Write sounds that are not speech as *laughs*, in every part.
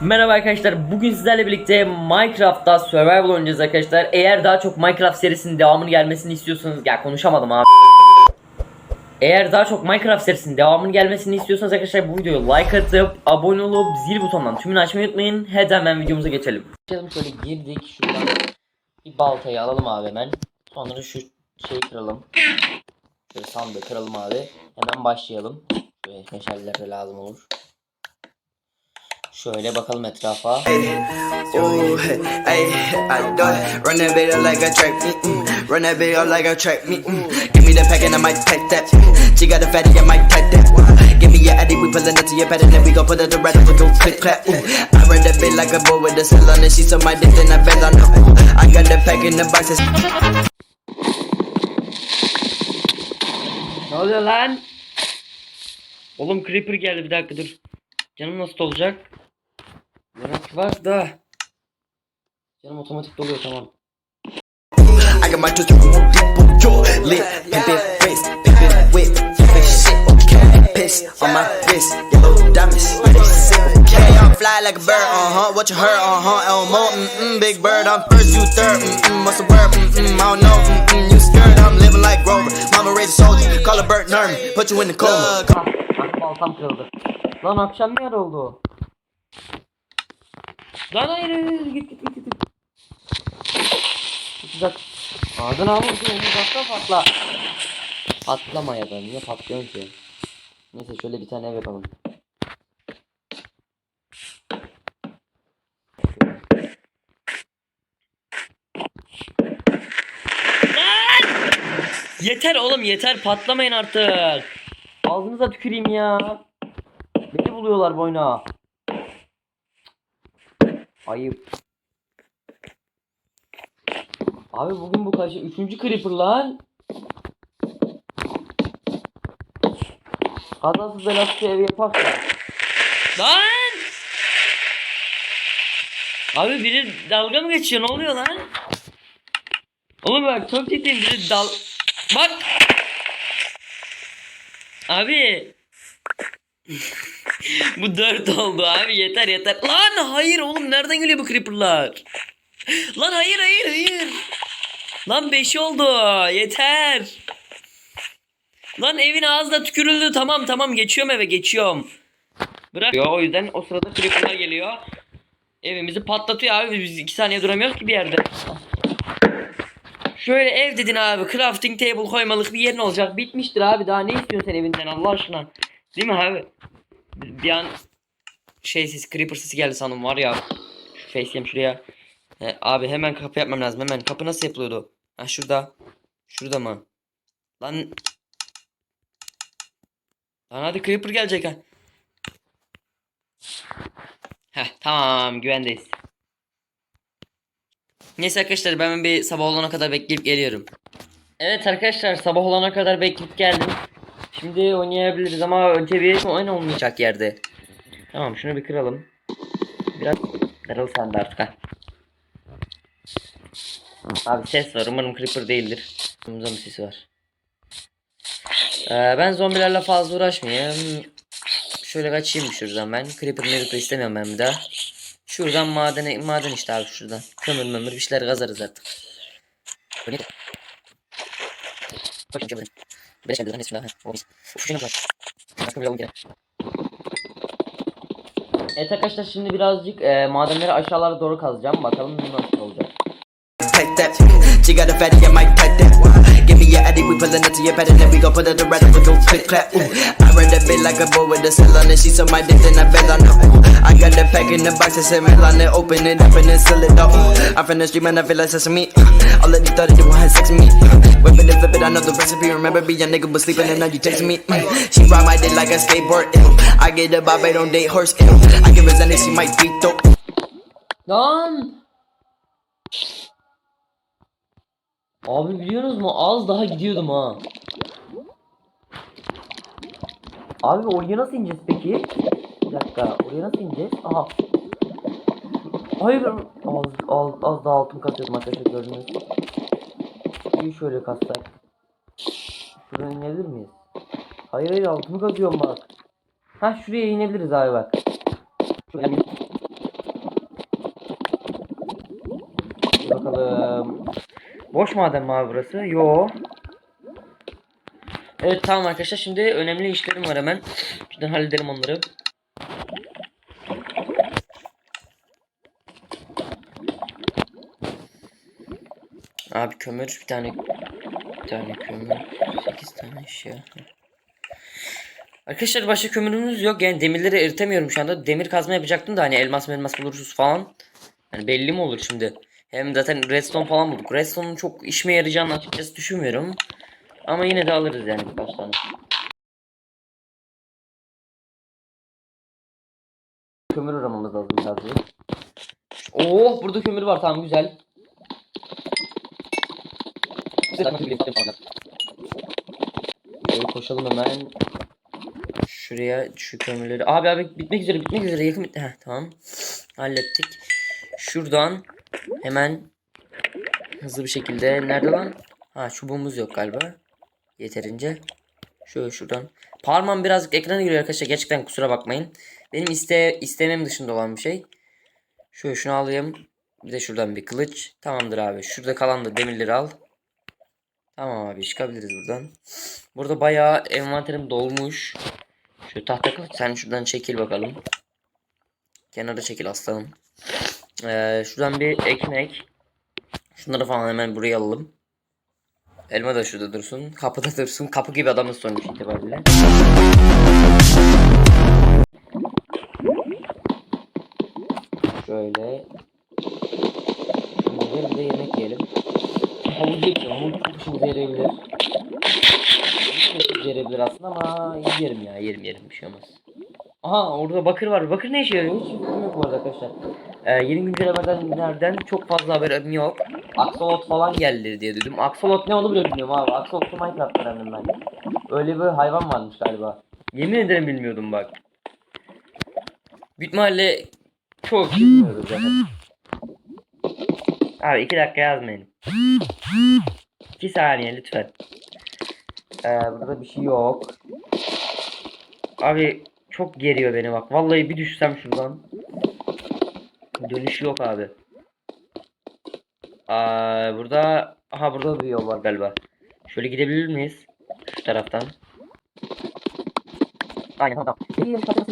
Merhaba arkadaşlar. Bugün sizlerle birlikte Minecraft'ta Survival oynayacağız arkadaşlar. Eğer daha çok Minecraft serisinin devamını gelmesini istiyorsanız ya konuşamadım abi. Eğer daha çok Minecraft serisinin devamını gelmesini istiyorsanız arkadaşlar bu videoyu like atıp abone olup zil butonundan tümünü açmayı unutmayın. Hadi hemen videomuza geçelim. Şöyle girdik şuradan bir baltayı alalım abi hemen. Sonra şu şeyi kıralım. Şöyle sandığı kıralım abi. Hemen başlayalım. Şöyle meşaleler de lazım olur. Şöyle bakalım etrafa. Ooh, hey, I do it. Run that video like a track, mm-mm. Run that video like a track, mm-mm. Give me the pack and I might take that. She got a fatty, I might take that. Give me your addy, we pullin' it to your pattern, then we gon' put it to rest, we go click clap. Ooh. I run that bit like a boy with a cell on it. She saw my dick, then I fell on her. Ooh. I got the pack in the boxes. Ne oluyor lan? Oğlum Creeper geldi bir dakika dur. Canım nasıl olacak? Yemek var da. Canım otomatik doluyor tamam. I got my twister room, people, yo, lit, pimpin' face, pimpin' whip, pimpin' shit, okay, piss on my wrist, yellow diamonds, they sit, okay, I'm fly like a bird, uh-huh, what you heard, uh-huh, Elmo, mm-mm, big bird, I'm first, you third, mm-mm, what's the word, mm-mm, I don't know, mm-mm, you scared, I'm living like Grover, mama raised a soldier, call a Bert Nerman, put you in the coma. Ah, ah. Lan akşam ne oldu? Lan hayır hayır git git git git. Sıcak. Ağzına al vurdu uzaktan patla. Patlama ya da niye patlıyorsun ki? Neyse şöyle bir tane ev yapalım. Lan! Yeter oğlum yeter patlamayın artık. Ağzınıza tüküreyim ya. Beni buluyorlar boyuna. Ayıp. Abi bugün bu kaçı? Üçüncü creeper lan. Kazasız belasız ev yapak ya. Lan! Abi biri dalga mı geçiyor? Ne oluyor lan? Oğlum bak çok ciddiyim biri dal... Bak! Abi! *laughs* bu dört oldu abi yeter yeter. Lan hayır oğlum nereden geliyor bu creeperlar? Lan hayır hayır hayır. Lan beş oldu yeter. Lan evin ağzına tükürüldü tamam tamam geçiyorum eve geçiyorum. Bırak. O yüzden o sırada creeperlar geliyor. Evimizi patlatıyor abi biz iki saniye duramıyoruz ki bir yerde. Şöyle ev dedin abi crafting table koymalık bir yerin olacak bitmiştir abi daha ne istiyorsun sen evinden Allah aşkına. Değil mi abi? Bir an şey sesi creeper sesi geldi sandım var ya. Şu facecam şuraya. He, abi hemen kapı yapmam lazım hemen. Kapı nasıl yapılıyordu? Ha şurada. Şurada mı? Lan. Lan hadi creeper gelecek ha. Heh tamam güvendeyiz. Neyse arkadaşlar ben bir sabah olana kadar bekleyip geliyorum. Evet arkadaşlar sabah olana kadar bekleyip geldim. Şimdi oynayabiliriz ama önce bir oyun olmayacak yerde. Tamam şunu bir kıralım. Biraz kırıl sandı artık ha. Abi ses var umarım creeper değildir. Zombi sesi var. Ee, ben zombilerle fazla uğraşmayayım. Şöyle kaçayım şuradan ben. Creeper Creeper istemiyorum ben bir daha. Şuradan maden maden işte abi şuradan. Kömür mömür bir şeyler kazarız artık. Bakın. Beş elde zannetsin daha. O mis. Uf şuna bak. Başka bir yolum gene. Evet arkadaşlar şimdi birazcık e, madenleri aşağılara doğru kazacağım. Bakalım nasıl olacak. Take that. She got a fatty, I might take that. Give me your addy, we pullin' it to your and then we gon' put it to rest, we go click clap. Ooh. I run that bit like a boy with a cell on it. She saw my dick, then I fell on her. Ooh. I got the pack in the box, I said mail on it. Open it up and then seal it up. I'm from the street, man, I feel like sesame. All of these thought they want sex with me. Whipping it, flip it, I know the recipe. Remember me, a nigga was sleeping and now you texting me. She ride my dick like a skateboard. Ew. I get the bob, I don't date horse. Ew. I give her Xanax, she might though. Lan! Abi biliyorsunuz mu? Az daha gidiyordum ha. Abi oraya nasıl ineceğiz peki? Bir dakika. Oraya nasıl ineceğiz? Aha. Hayır. Az, az, az daha altın kasıyordum arkadaşlar gördünüz. Bir şöyle kassak. Şuradan inebilir miyiz? Hayır hayır altımı kazıyorum bak. Ha şuraya inebiliriz abi bak. Şuraya boş maden mi abi burası? Yo. Evet tamam arkadaşlar şimdi önemli işlerim var hemen. Şuradan halledelim onları. Abi kömür bir tane bir tane kömür 8 tane eşya. Arkadaşlar başka kömürümüz yok. Yani demirleri eritemiyorum şu anda. Demir kazma yapacaktım da hani elmas elmas buluruz falan. Yani belli mi olur şimdi? Hem zaten redstone falan bulduk. Redstone'un çok işime yarayacağını açıkçası düşünmüyorum. Ama yine de alırız yani birkaç tane. Kömür aramamız lazım birazcık. Oh burada kömür var tamam güzel. Şöyle koşalım hemen. Şuraya şu kömürleri. Abi abi bitmek üzere bitmek üzere yakın bitti. Heh, tamam. Hallettik. Şuradan hemen hızlı bir şekilde nerede lan? Ha çubuğumuz yok galiba. Yeterince. Şöyle şuradan. Parmağım birazcık ekrana giriyor arkadaşlar. Gerçekten kusura bakmayın. Benim iste istemem dışında olan bir şey. Şöyle şunu alayım. Bir de şuradan bir kılıç. Tamamdır abi. Şurada kalan da demirleri al. Tamam abi çıkabiliriz buradan. Burada bayağı envanterim dolmuş. Şu tahta kılıç sen şuradan çekil bakalım. Kenara çekil aslanım. Ee, şuradan bir ekmek. Şunları falan hemen buraya alalım. Elma da şurada dursun. Kapıda dursun. Kapı gibi adamız sonuç itibariyle. Şöyle. Şimdi bir de yemek yiyelim. Yapacağım. Havucu çok işimize yarayabilir. Da işimize yarayabilir aslında ama yerim ya. Yerim yerim bir şey olmaz. Aha orada bakır var. Bakır ne işe yarıyor? Hiç fikrim yok bu arada arkadaşlar. Ee, yeni güncellemelerden çok fazla haberim yok. Axolot falan geldi diye duydum. Axolot ne bile bilmiyorum abi. Axolot'u Minecraft öğrendim ben. Öyle bir hayvan varmış galiba. Yemin ederim bilmiyordum bak. Büyük çok bilmiyoruz zaten. Abi iki dakika yazmayın. İki saniye lütfen. Ee, burada bir şey yok. Abi çok geriyor beni bak. Vallahi bir düşsem şuradan. Dönüş yok abi. Aa, burada aha burada bir yol var galiba. Şöyle gidebilir miyiz? Şu taraftan. Aynen tamam. tamam.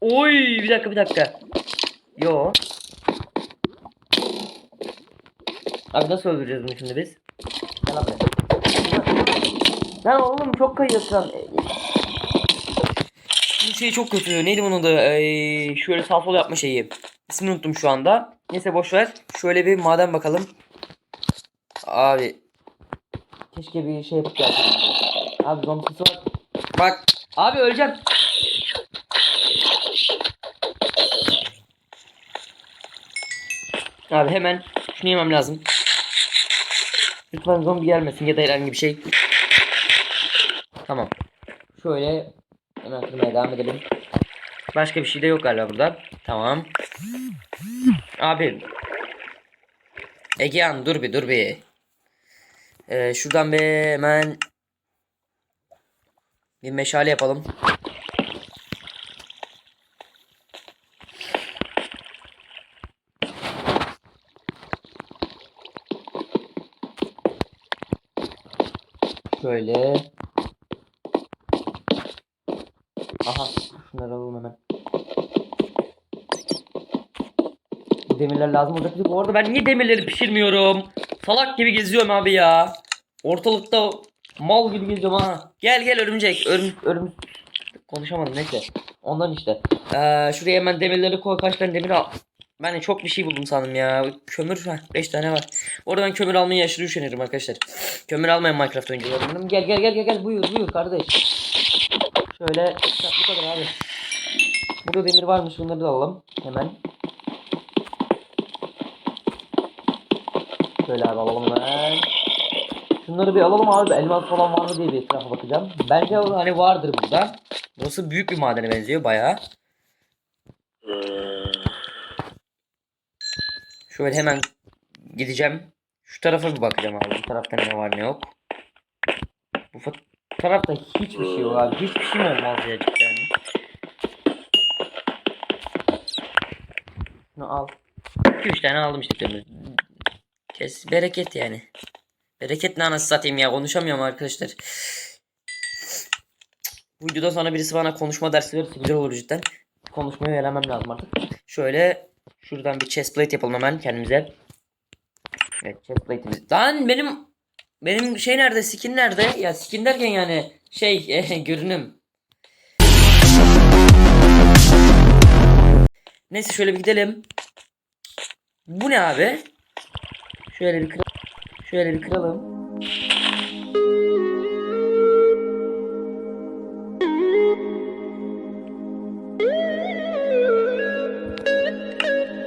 Oy bir dakika bir dakika. Yo. Abi nasıl öldüreceğiz bunu şimdi biz? Gel abi. Lan oğlum çok kayıyor şu an. Bu şey çok kötü. Neydi bunun da? Ee, şöyle sağ sol yapma şeyi. İsmini unuttum şu anda. Neyse boş ver. Şöyle bir maden bakalım. Abi. Keşke bir şey yapıp gelseydim. Abi zombi sesi var. Bak. Abi öleceğim. Abi hemen şunu yemem lazım. Lütfen zombi gelmesin ya da herhangi bir şey. Tamam. Şöyle hemen kırmaya devam edelim. Başka bir şey de yok galiba burada. Tamam. Abi. Egehan dur bir dur bir. Ee, şuradan bir hemen bir meşale yapalım. Şöyle. Aha şunları alalım hemen. Demirler lazım olacak. Bu arada ben niye demirleri pişirmiyorum? Salak gibi geziyorum abi ya. Ortalıkta mal gibi geziyorum ha. Gel gel örümcek. Örüm, örüm... Konuşamadım neyse. Ondan işte. Ee, şuraya hemen demirleri koy. Kaç tane demir al. Ben de çok bir şey buldum sandım ya. Kömür 5 tane var. Orada ben kömür almaya aşırı üşenirim arkadaşlar. Kömür almayan Minecraft oyuncularım. Gel gel gel gel gel buyur buyur kardeş. Şöyle bu kadar abi. Burada demir varmış bunları da alalım hemen. Şöyle abi alalım hemen. Şunları bir alalım abi. Elmas falan var mı diye bir etrafa bakacağım. Bence hani vardır burada. Burası büyük bir madene benziyor bayağı. Şöyle hemen gideceğim. Şu tarafa bir bakacağım abi. Bu tarafta ne var ne yok. Bu tarafta hiçbir şey yok abi. Hiçbir şey olmaz ya cidden. Şunu al. 2-3 tane aldım işte kömür. Kes bereket yani. Bereket ne anası satayım ya konuşamıyorum arkadaşlar. Bu videodan sonra birisi bana konuşma dersi verirse güzel olur cidden. Konuşmayı öğrenmem lazım artık. Şöyle şuradan bir chest plate yapalım hemen kendimize. Evet chest plate'imiz. Lan benim benim şey nerede? Skin nerede? Ya skin derken yani şey *laughs* eh, görünüm. Neyse şöyle bir gidelim. Bu ne abi? Şöyle bir kır şöyle bir kıralım.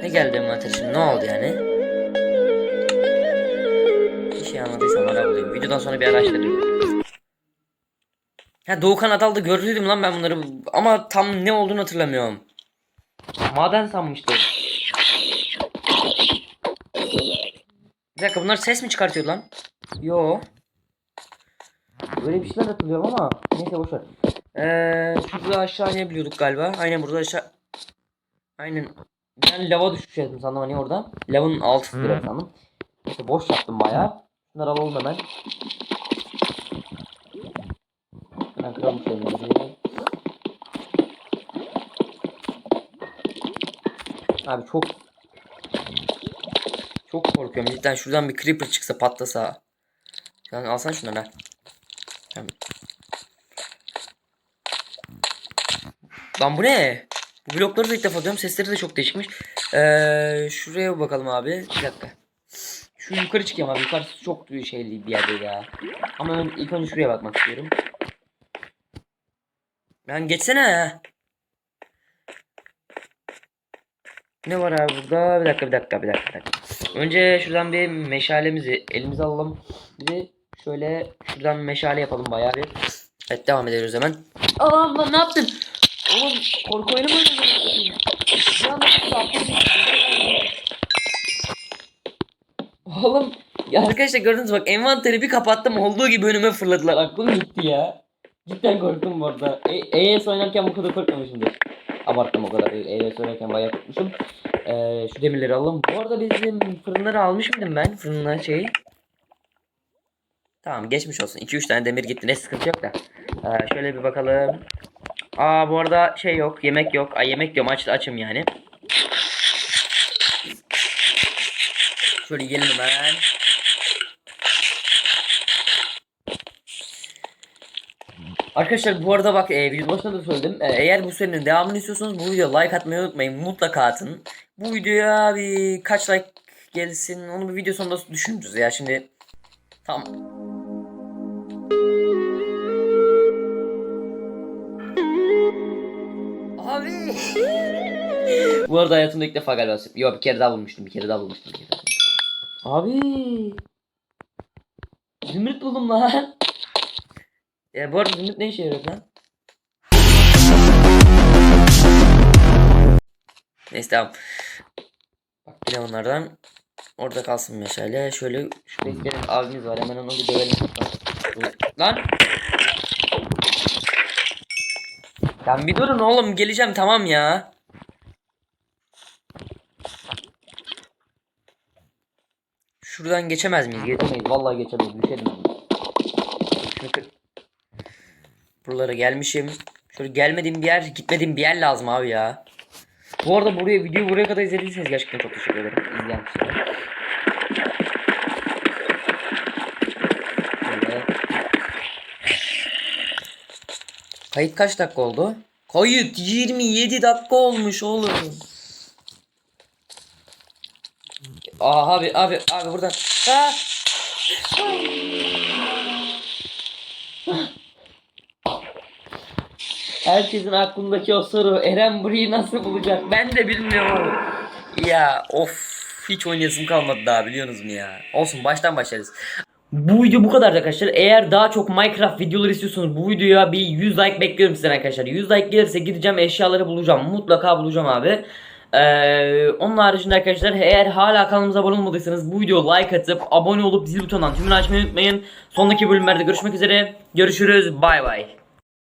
Ne geldi envanter şimdi? Ne oldu yani? Videodan sonra bir araştırayım. Ha Doğukan Adal'da gördüydüm lan ben bunları ama tam ne olduğunu hatırlamıyorum. Maden sanmıştım. Bir dakika bunlar ses mi çıkartıyor lan? Yo. Böyle bir şeyler hatırlıyorum ama neyse boşver. Ee, şurada aşağı inebiliyorduk galiba. Aynen burada aşağı. Aynen. Ben lava düşeceğim sandım hani oradan. Lavın altı direkt sandım. İşte boş yaptım bayağı. Şunları alalım hemen. Hemen kıralım şöyle. Abi çok çok korkuyorum cidden şuradan bir creeper çıksa patlasa. Yani alsan şunları ha. Lan bu ne? Bu blokları da ilk defa diyorum. Sesleri de çok değişikmiş. Ee, şuraya bakalım abi. Bir dakika. Şu yukarı çıkayım abi. Yukarısı çok şeyli bir yerde ya. Ama ben ilk önce şuraya bakmak istiyorum. Ben geçsene. Ne var abi burada? Bir dakika bir dakika bir dakika. Önce şuradan bir meşalemizi elimize alalım. Bir şöyle şuradan meşale yapalım bayağı bir. Evet devam ediyoruz hemen. Allah'ım lan ne yaptın? Oğlum korku oyunu mu oynadın? Bir anda Oğlum ya arkadaşlar gördünüz bak envanteri bir kapattım olduğu gibi önüme fırladılar. Aklım gitti ya. Cidden korktum bu arada. ES oynarken bu kadar korkmamışımdır. Abarttım o kadar değil. ES oynarken bayağı korkmuşum. Ee, şu demirleri alalım. Bu arada bizim fırınları almış mıydım ben? Fırınlar şeyi. Tamam geçmiş olsun. 2-3 tane demir gitti. Ne sıkıntı yok da. Ee, şöyle bir bakalım. Aa bu arada şey yok. Yemek yok. Ay yemek diyorum aç, açım yani. Şöyle yiyelim hemen. Arkadaşlar bu arada bak e, video başında da söyledim. E, eğer bu serinin devamını istiyorsanız bu videoya like atmayı unutmayın. Mutlaka atın. Bu videoya bir kaç like gelsin onu bir video sonunda düşünürüz ya şimdi. Tamam. Abi. *laughs* bu arada hayatımda ilk defa galiba. Yok bir kere daha bulmuştum. Bir kere daha bulmuştum. Bir kere daha. Abi. Zümrüt buldum lan. Ya bu arada zümrüt ne işe yarıyor lan? Neyse tamam. Bak yine onlardan. Orada kalsın meşale. Şöyle şu benim abimiz var. Hemen onu bir dövelim. Lan. Lan bir durun oğlum geleceğim tamam ya. Şuradan geçemez miyiz? Geçemeyiz. Vallahi geçemeyiz. Düşelim. Şunu kır. Buralara gelmişim. Şöyle gelmediğim bir yer, gitmediğim bir yer lazım abi ya. Bu arada buraya videoyu buraya kadar izlediyseniz gerçekten çok teşekkür ederim. İzleyen kişilere. Kayıt kaç dakika oldu? Kayıt 27 dakika olmuş oğlum. Aa abi abi abi buradan. Herkesin aklındaki o soru Eren burayı nasıl bulacak ben de bilmiyorum. Ya of hiç oynayasım kalmadı daha biliyorsunuz mu ya. Olsun baştan başlarız. Bu video bu kadar arkadaşlar. Eğer daha çok Minecraft videoları istiyorsanız bu videoya bir 100 like bekliyorum sizden arkadaşlar. 100 like gelirse gideceğim eşyaları bulacağım. Mutlaka bulacağım abi. Ee, onun haricinde arkadaşlar eğer hala kanalımıza abone olmadıysanız bu videoya like atıp abone olup zil butonundan tümünü açmayı unutmayın. Sonraki bölümlerde görüşmek üzere. Görüşürüz. Bay bay.